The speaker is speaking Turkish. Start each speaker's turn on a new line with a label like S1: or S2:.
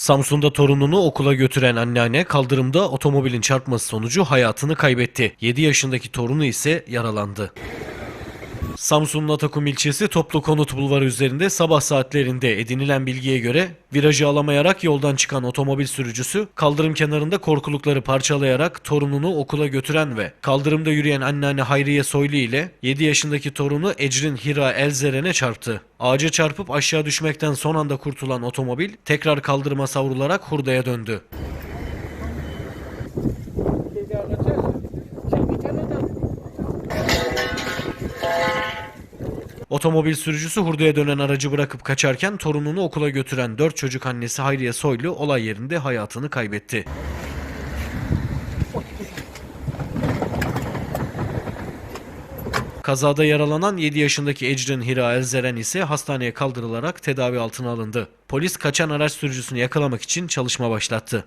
S1: Samsun'da torununu okula götüren anneanne kaldırımda otomobilin çarpması sonucu hayatını kaybetti. 7 yaşındaki torunu ise yaralandı. Samsun'un Atakum ilçesi Toplu Konut Bulvarı üzerinde sabah saatlerinde edinilen bilgiye göre virajı alamayarak yoldan çıkan otomobil sürücüsü kaldırım kenarında korkulukları parçalayarak torununu okula götüren ve kaldırımda yürüyen anneanne Hayriye Soylu ile 7 yaşındaki torunu Ecrin Hira Elzeren'e çarptı. Ağaca çarpıp aşağı düşmekten son anda kurtulan otomobil tekrar kaldırıma savrularak hurdaya döndü. Otomobil sürücüsü hurdaya dönen aracı bırakıp kaçarken torununu okula götüren 4 çocuk annesi Hayriye Soylu olay yerinde hayatını kaybetti. Kazada yaralanan 7 yaşındaki Ecrin Hira Elzeren ise hastaneye kaldırılarak tedavi altına alındı. Polis kaçan araç sürücüsünü yakalamak için çalışma başlattı.